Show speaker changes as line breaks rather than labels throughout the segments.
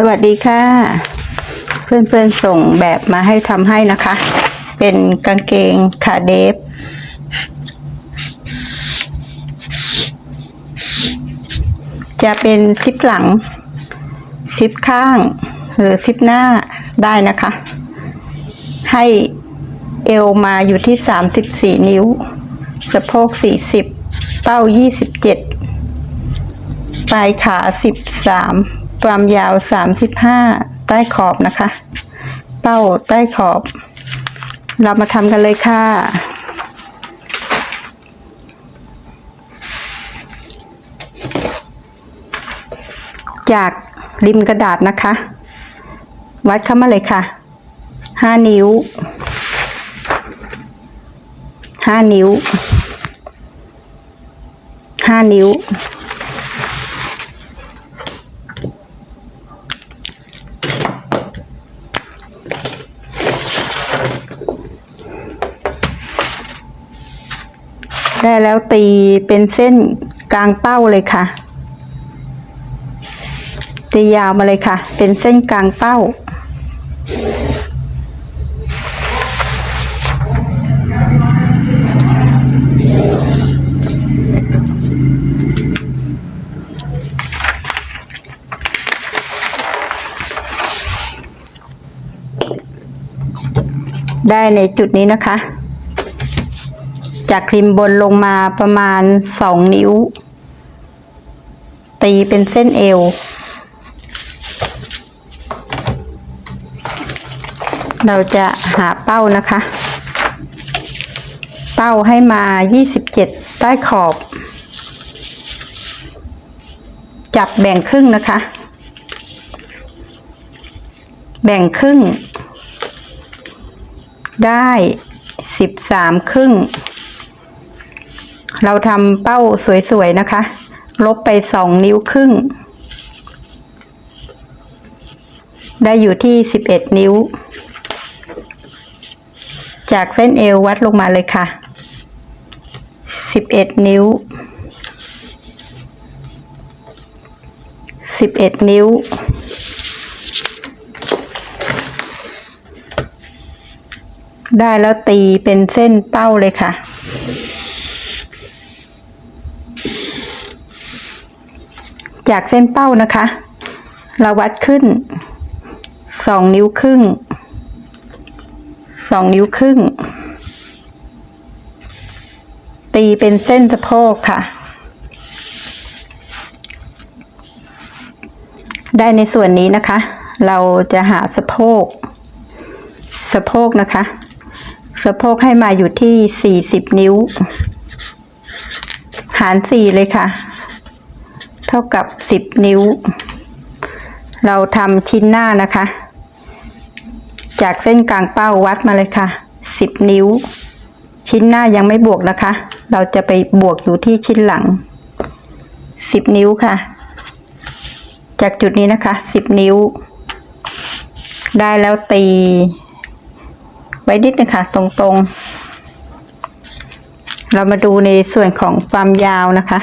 สวัสดีค่ะ เพื่อนๆส่งแบบมาให้ทำให้นะคะ เป็นกางเกงขาเดฟจะเป็นซิปหลัง ซิปข้าง หรือซิปหน้าได้นะคะ ให้เอวมาอยู่ที่ 34 นิ้ว สะโพก 40 เป้า 27 ปลายขา 13 ความยาว 35 ใต้ขอบนะคะ เป้าใต้ขอบ เรามาทำกันเลยค่ะ จากริมกระดาษนะคะ วัดเข้ามาเลยค่ะ 5 นิ้ว 5 นิ้ว 5 นิ้ว ได้แล้วตีเป็นเส้นกลางเป้าเลยค่ะ ตียาวมาเลยค่ะ เป็นเส้นกลางเป้า ได้ในจุดนี้นะคะ จากริมบนลงมาประมาณสองนิ้ว ตีเป็นเส้นเอว เราจะหาเป้านะคะ เป้าให้มา 27 ใต้ขอบ จับแบ่งครึ่งนะคะ แบ่งครึ่งได้13ครึ่ง เราทำเป้าสวยๆนะคะ ลบไป2นิ้วครึ่ง ได้อยู่ที่11นิ้ว จากเส้นเอววัดลงมาเลยค่ะ11นิ้ว11นิ้วได้แล้วตีเป็นเส้นเป้าเลยค่ะ จากเส้นเป้านะคะ เราวัดขึ้นสองนิ้วครึ่งสองนิ้วครึ่ง ตีเป็นเส้นสะโพกค่ะ ได้ในส่วนนี้นะคะ เราจะหาสะโพก สะโพกนะคะ สะโพกให้มาอยู่ที่ 40 นิ้ว หาร 4 เลยค่ะ ท่ากับ 10 นิ้ว เราทำชิ้นหน้านะคะ จากเส้นกลางเป้าวัดมาเลยค่ะ 10 นิ้ว ชิ้นหน้ายังไม่บวกนะคะ เราจะไปบวกอยู่ที่ชิ้นหลัง 10 นิ้วค่ะ จากจุดนี้นะคะ 10 นิ้ว ได้แล้วตีไว้นิดนึงค่ะตรงๆ เรามาดูในส่วนของความยาวนะคะ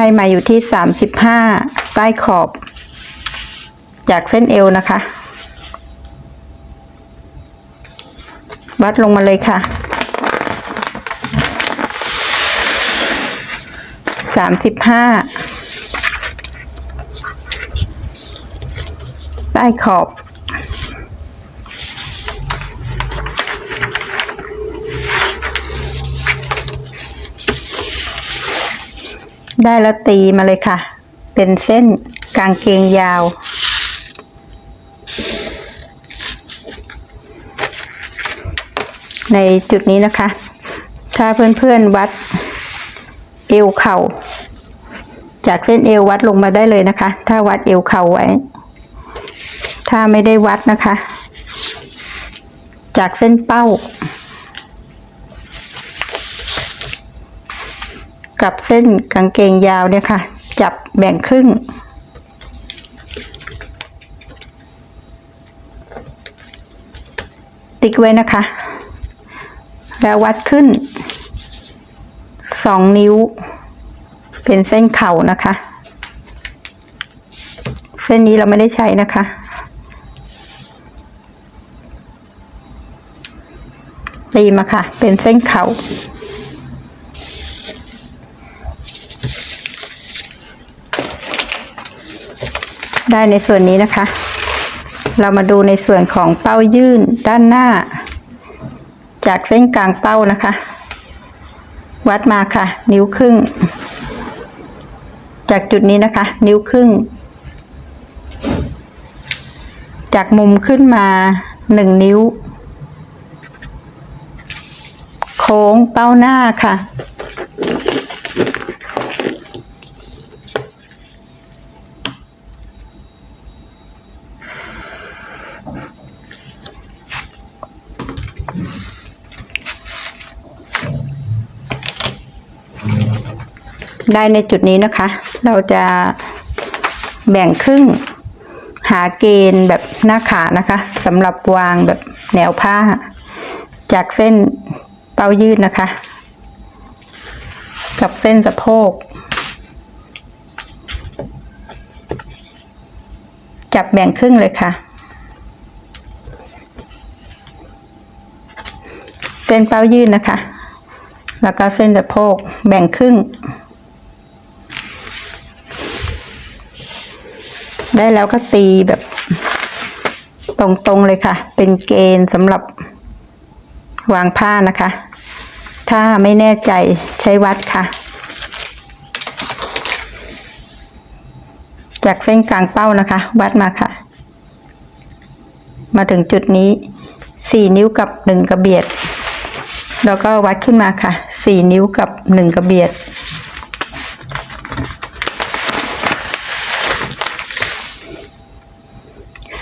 ให้มาอยู่ที่สามสิบห้าใต้ขอบ จากเส้นเอวนะคะ วัดลงมาเลยค่ะสามสิบห้าใต้ขอบ ได้แล้วตีมาเลยค่ะ เป็นเส้นกางเกงยาว ในจุดนี้นะคะ ถ้าเพื่อนๆวัดเอวเข่า จากเส้นเอววัดลงมาได้เลยนะคะ ถ้าวัดเอวเข่าไว้ ถ้าไม่ได้วัดนะคะ จากเส้นเป้า กับเส้นกางเกงยาวเนี่ยค่ะ จับแบ่งครึ่ง ติ๊กไว้นะคะ แล้ววัดขึ้นสองนิ้ว เป็นเส้นเข่านะคะ เส้นนี้เราไม่ได้ใช้นะคะตีมาค่ะ เป็นเส้นเขา่ ได้ในส่วนนี้นะคะ เรามาดูในส่วนของเป้ายื่นด้านหน้า จากเส้นกลางเป้านะคะ วัดมาค่ะ นิ้วครึ่ง จากจุดนี้นะคะ นิ้วครึ่ง จากมุมขึ้นมาหนึ่งนิ้ว โค้งเป้าหน้าค่ะ ได้ในจุดนี้นะคะ เราจะแบ่งครึ่ง หาเกณฑ์แบบหน้าขานะคะสำหรับวางแบบแนวผ้า จากเส้นเป้ายืดนะคะ กับเส้นสะโพก จับแบ่งครึ่งเลยค่ะ เส้นเป้ายืดนะคะ แล้วก็เส้นสะโพกแบ่งครึ่ง ได้แล้วก็ตีแบบตรงๆเลยค่ะ เป็นเกณฑ์สำหรับวางผ้านะคะ ถ้าไม่แน่ใจใช้วัดค่ะ จากเส้นกลางเป้านะคะ วัดมาค่ะ มาถึงจุดนี้สี่นิ้วกับหนึ่งกระเบียด แล้วก็วัดขึ้นมาค่ะสี่นิ้วกับหนึ่งกระเบียด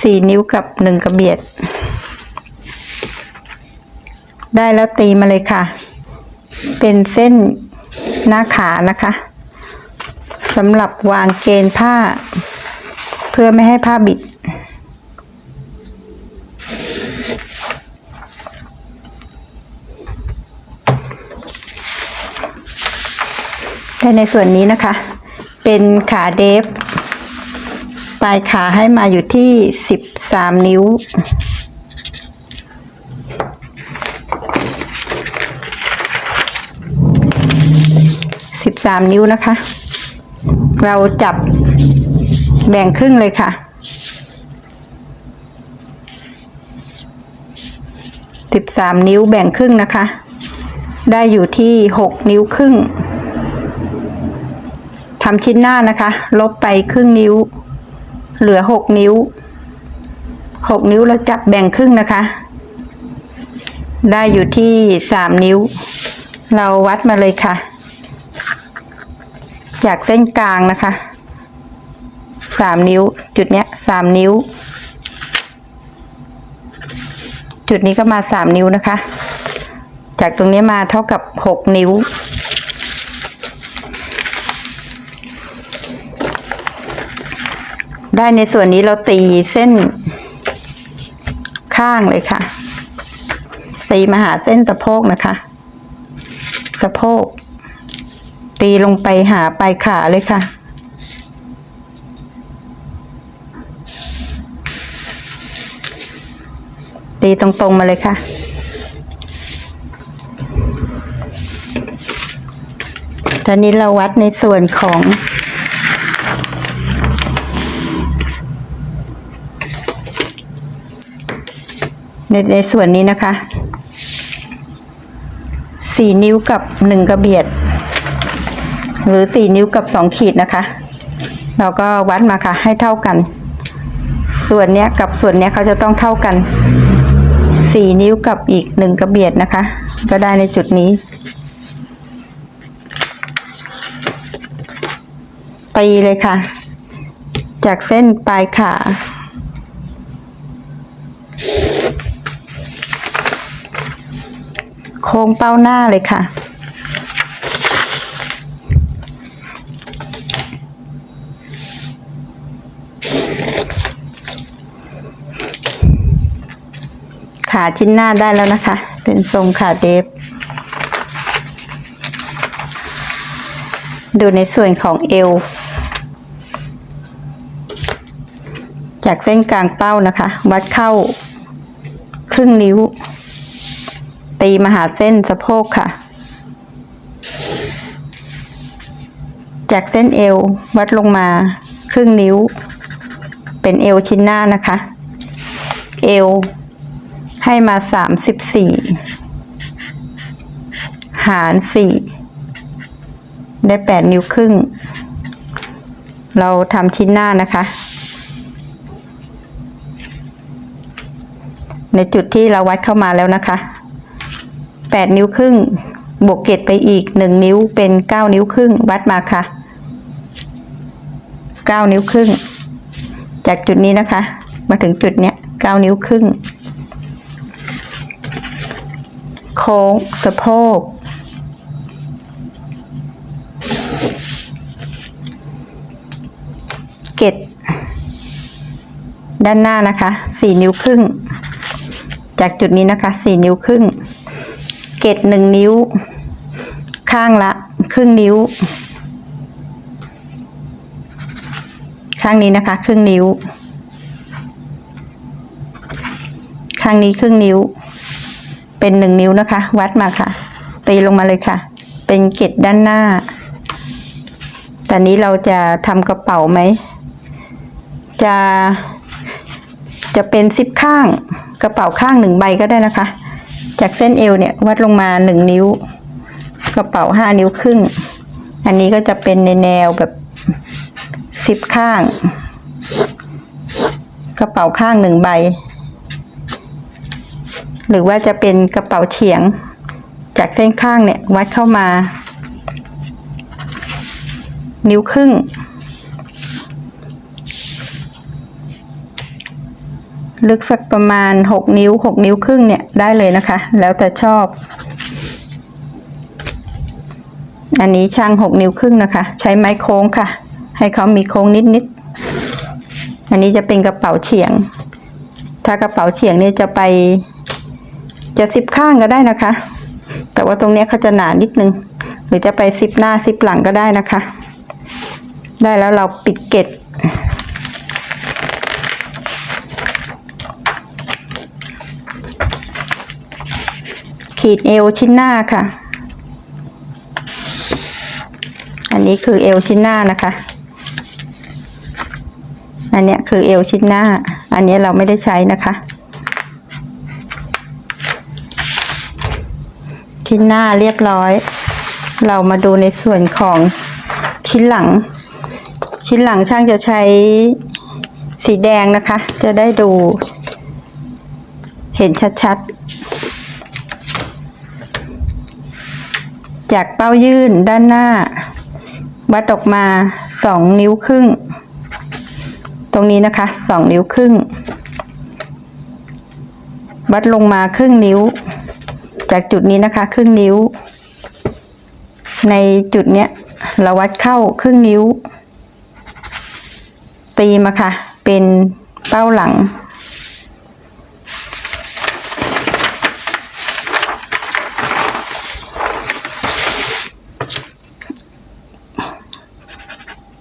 สี่นิ้วกับหนึ่งกระเบียด ได้แล้วตีมาเลยค่ะ เป็นเส้นหน้าขานะคะสำหรับวางเกณฑ์ผ้า เพื่อไม่ให้ผ้าบิด แต่ในส่วนนี้นะคะ เป็นขาเดฟ ปลายขาให้มาอยู่ที่สิบสามนิ้ว สิบสามนิ้วนะคะ เราจับแบ่งครึ่งเลยค่ะ สิบสามนิ้วแบ่งครึ่งนะคะ ได้อยู่ที่หกนิ้วครึ่งทำชิ้นหน้านะคะ ลบไปครึ่งนิ้ว เหลือหกนิ้วหกนิ้วเราจับแบ่งครึ่งนะคะ ได้อยู่ที่สามนิ้ว เราวัดมาเลยค่ะ จากเส้นกลางนะคะสามนิ้ว จุดเนี้ยสามนิ้ว จุดนี้ก็มาสามนิ้วนะคะ จากตรงนี้มาเท่ากับหกนิ้ว ได้ในส่วนนี้เราตีเส้นข้างเลยค่ะ ตีมาหาเส้นสะโพกนะคะ สะโพก ตีลงไปหาปลายขาเลยค่ะ ตีตรงๆมาเลยค่ะตอนนี้เราวัดในส่วนของ ในในส่วนนี้นะคะสี่นิ้วกับหนึ่งกระเบียด หรือสี่นิ้วกับสองขีดนะคะ เราก็วัดมาค่ะ ให้เท่ากัน ส่วนเนี้ยกับส่วนเนี้ยเขาจะต้องเท่ากันสี่นิ้วกับอีกหนึ่งกระเบียดนะคะ ก็ได้ในจุดนี้ ตีเลยค่ะ จากเส้นปลายขา โค้งเป้าหน้าเลยค่ะ ขาชิ้นหน้าได้แล้วนะคะ เป็นทรงขาเดฟดูในส่วนของเอว จากเส้นกลางเป้านะคะ วัดเข้าครึ่งนิ้ว ตีมาหาเส้นสะโพกค่ะ จากเส้นเอววัดลงมาครึ่งนิ้ว เป็นเอวชิ้นหน้านะคะ เอวให้มาสามสิบสี่หารสี่ได้แปดนิ้วครึ่ง เราทำชิ้นหน้านะคะ ในจุดที่เราวัดเข้ามาแล้วนะคะ แปดนิ้วครึ่ง บวกเกตไปอีกหนึ่งนิ้วเป็นเก้านิ้วครึ่ง วัดมาค่ะเก้านิ้วครึ่ง จากจุดนี้นะคะ มาถึงจุดเนี้ยเก้านิ้วครึ่ง โค้งสะโพกเกตด้านหน้านะคะสี่นิ้วครึ่ง จากจุดนี้นะคะสี่นิ้วครึ่ง กตหนึ่งนิ้ว ข้างละครึ่งนิ้ว ข้างนี้นะคะ ครึ่งนิ้ว ข้างนี้ครึ่งนิ้ว เป็นหนึ่งนิ้วนะคะ วัดมาค่ะ ตีลงมาเลยค่ะ เป็นเกตด้านหน้า แต่นี้เราจะทำกระเป๋าไหม จะจะเป็นซิปข้าง กระเป๋าข้างหนึ่งใบก็ได้นะคะ จากเส้นเอวเนี่ยวัดลงมาหนึ่งนิ้ว กระเป๋าห้านิ้วครึ่ง อันนี้ก็จะเป็นในแนวแบบซิปข้าง กระเป๋าข้างหนึ่งใบ หรือว่าจะเป็นกระเป๋าเฉียง จากเส้นข้างเนี่ยวัดเข้ามา นิ้วครึ่ง ลึกสักประมาณหกนิ้วหกนิ้วครึ่งเนี่ยได้เลยนะคะ แล้วแต่ชอบ อันนี้ช่างหกนิ้วครึ่งนะคะ ใช้ไม้โค้งค่ะ ให้เขามีโค้งนิดๆ อันนี้จะเป็นกระเป๋าเฉียง ถ้ากระเป๋าเฉียงเนี่ยจะไปจะสิบข้างก็ได้นะคะ แต่ว่าตรงเนี้ยเขาจะหนานิดนึง หรือจะไปสิบหน้าสิบหลังก็ได้นะคะ ได้แล้วเราปิดเกต ขีดเอวชิ้นหน้าค่ะ อันนี้คือเอวชิ้นหน้านะคะ อันเนี้ยคือเอวชิ้นหน้า อันเนี้ยเราไม่ได้ใช้นะคะ ชิ้นหน้าเรียบร้อย เรามาดูในส่วนของชิ้นหลัง ชิ้นหลังช่างจะใช้สีแดงนะคะ จะได้ดูเห็นชัดๆ จากเป้ายื่นด้านหน้า วัดออกมาสองนิ้วครึ่ง ตรงนี้นะคะสองนิ้วครึ่ง วัดลงมาครึ่งนิ้ว จากจุดนี้นะคะ ครึ่งนิ้ว ในจุดเนี้ยเราวัดเข้าครึ่งนิ้ว ตีมาค่ะ เป็นเป้าหลัง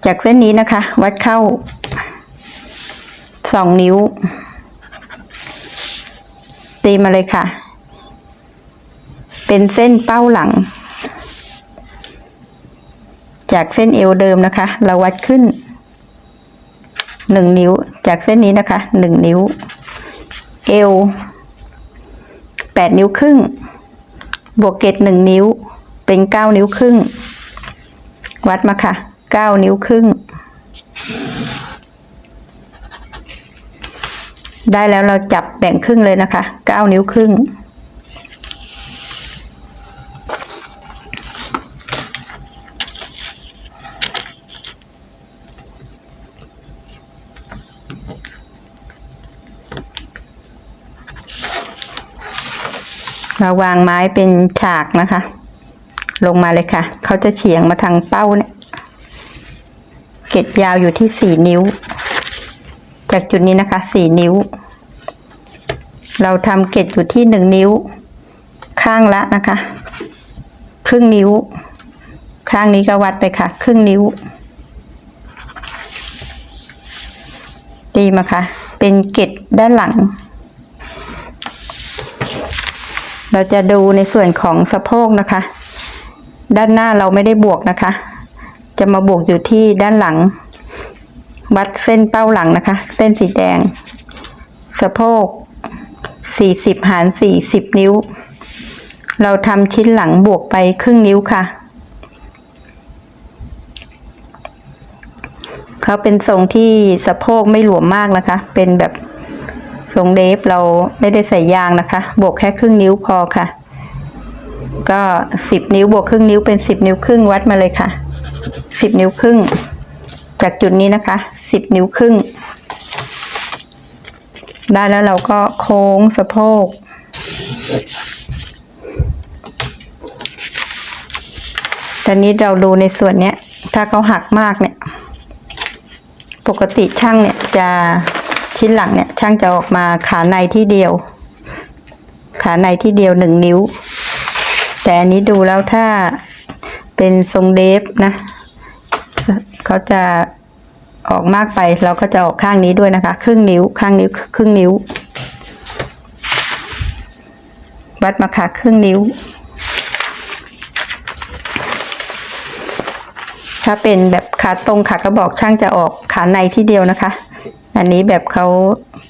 จากเส้นนี้นะคะ วัดเข้าสองนิ้ว ตีมาเลยค่ะ เป็นเส้นเป้าหลัง จากเส้นเอวเดิมนะคะ เราวัดขึ้นหนึ่งนิ้ว จากเส้นนี้นะคะหนึ่งนิ้ว เอวแปดนิ้วครึ่ง บวกเกตหนึ่งนิ้ว เป็นเก้านิ้วครึ่ง วัดมาค่ะ เก้านิ้วครึ่ง ได้แล้วเราจับแบ่งครึ่งเลยนะคะเก้านิ้วครึ่ง เราวางไม้เป็นฉากนะคะ ลงมาเลยค่ะ เขาจะเฉียงมาทางเป้าเนี่ย เกตยาวอยู่ที่สี่นิ้ว จากจุดนี้นะคะสี่นิ้ว เราทำเกตอยู่ที่หนึ่งนิ้ว ข้างละนะคะ ครึ่งนิ้ว ข้างนี้ก็วัดไปค่ะ ครึ่งนิ้ว ดีมาค่ะ เป็นเกล็ดด้านหลัง เราจะดูในส่วนของสะโพกนะคะ ด้านหน้าเราไม่ได้บวกนะคะ จะมาบวกอยู่ที่ด้านหลัง วัดเส้นเป้าหลังนะคะ เส้นสีแดง สะโพก 40 หาร 40 นิ้ว เราทำชิ้นหลังบวกไปครึ่งนิ้วค่ะ เขาเป็นทรงที่สะโพกไม่หลวมมากนะคะ เป็นแบบทรงเดฟเราไม่ได้ใส่ยางนะคะ บวกแค่ครึ่งนิ้วพอค่ะ ก็สิบนิ้วบวกครึ่งนิ้วเป็นสิบนิ้วครึ่งวัดมาเลยค่ะสิบนิ้วครึ่ง จากจุดนี้นะคะสิบนิ้วครึ่ง ได้แล้วเราก็โค้งสะโพกตอนนี้เราดูในส่วนเนี้ย ถ้าเขาหักมากเนี่ย ปกติช่างเนี่ยจะชิ้นหลังเนี่ยช่างจะออกมาขาในที่เดียว ขาในที่เดียวหนึ่งนิ้ว แต่อันนี้ดูแล้วถ้าเป็นทรงเดฟนะ เขาจะออกมากไปเราก็จะออกข้างนี้ด้วยนะคะ ครึ่งนิ้วข้างนิ้วครึ่งนิ้ว วัดมาค่ะครึ่งนิ้ว ถ้าเป็นแบบขาตรงขากระบอกช่างจะออกขาในที่เดียวนะคะ อันนี้แบบเขา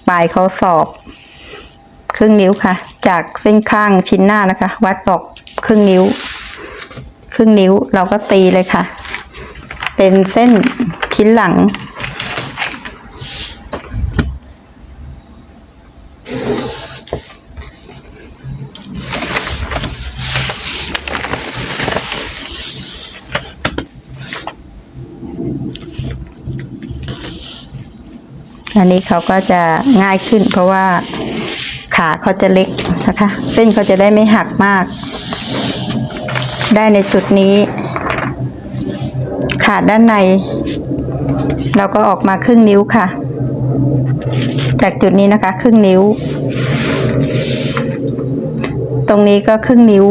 ปลายเขาสอบ ครึ่งนิ้วค่ะ จากเส้นข้างชิ้นหน้านะคะ วัดออก ครึ่งนิ้ว ครึ่งนิ้วเราก็ตีเลยค่ะ เป็นเส้นชิ้นหลัง อันนี้เขาก็จะง่ายขึ้นเพราะว่าขาเขาจะเล็กนะคะ เส้นเขาจะได้ไม่หักมาก ได้ในจุดนี้ ขาดด้านใน เราก็ออกมาครึ่งนิ้วค่ะ จากจุดนี้นะคะ ครึ่งนิ้ว ตรงนี้ก็ครึ่งนิ้ว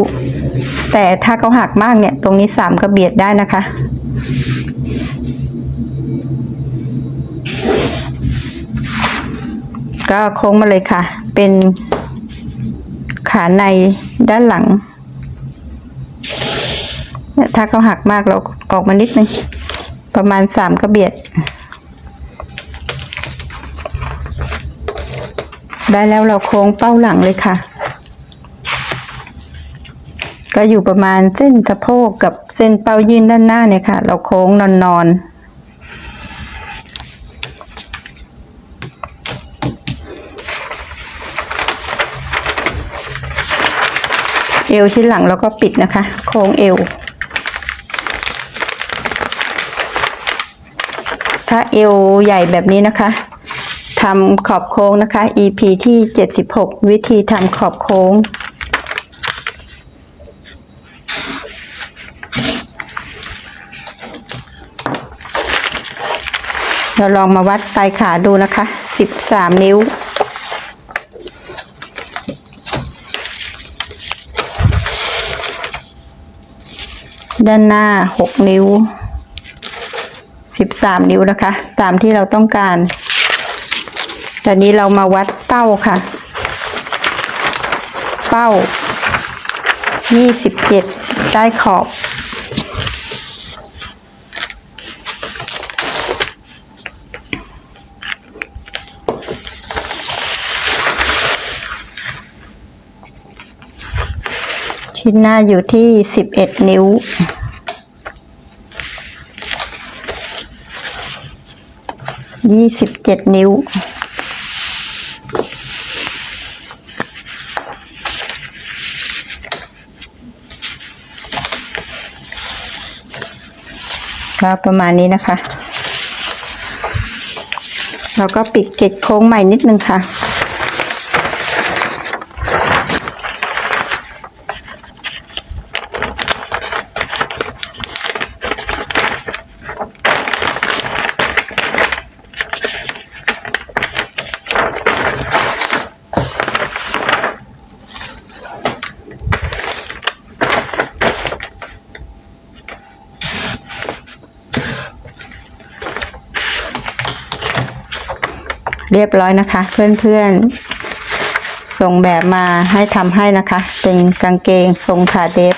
แต่ถ้าเขาหักมากเนี่ย ตรงนี้สามกระเบียดได้นะคะก็โค้งมาเลยค่ะ เป็นขาในด้านหลัง เนี่ยถ้าเขาหักมากเราออกมานิดนึงประมาณสามกระเบียด ได้แล้วเราโค้งเป้าหลังเลยค่ะ ก็อยู่ประมาณเส้นสะโพกกับเส้นเป้ายื่นด้านหน้าเนี่ยค่ะ เราโค้งนอนๆเอวชิ้นหลังเราก็ปิดนะคะ โค้งเอว ถ้าเอวใหญ่แบบนี้นะคะทำขอบโค้งนะคะ EP ที่ 76 วิธีทำขอบโค้ง เราลองมาวัดปลายขาดูนะคะ 13 นิ้วด้านหน้าหกนิ้ว สิบสามนิ้วนะคะ ตามที่เราต้องการ ตอนนี้เรามาวัดเป้าค่ะ เป้ายี่สิบเจ็ดใต้ขอบ ชิ้นหน้าอยู่ที่สิบเอ็ดนิ้ว ยี่สิบเจ็ดนิ้ว ก็ประมาณนี้นะคะ เราก็ปิดเกล็ดโค้งใหม่นิดนึงค่ะ เรียบร้อยนะคะ เพื่อนๆ ส่งแบบมาให้ทำให้นะคะ เป็นกางเกงทรงขาเดฟ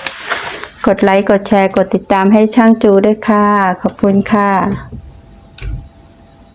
กดไลค์ กดแชร์ กดติดตามให้ช่างจูด้วยค่ะ ขอบคุณค่ะ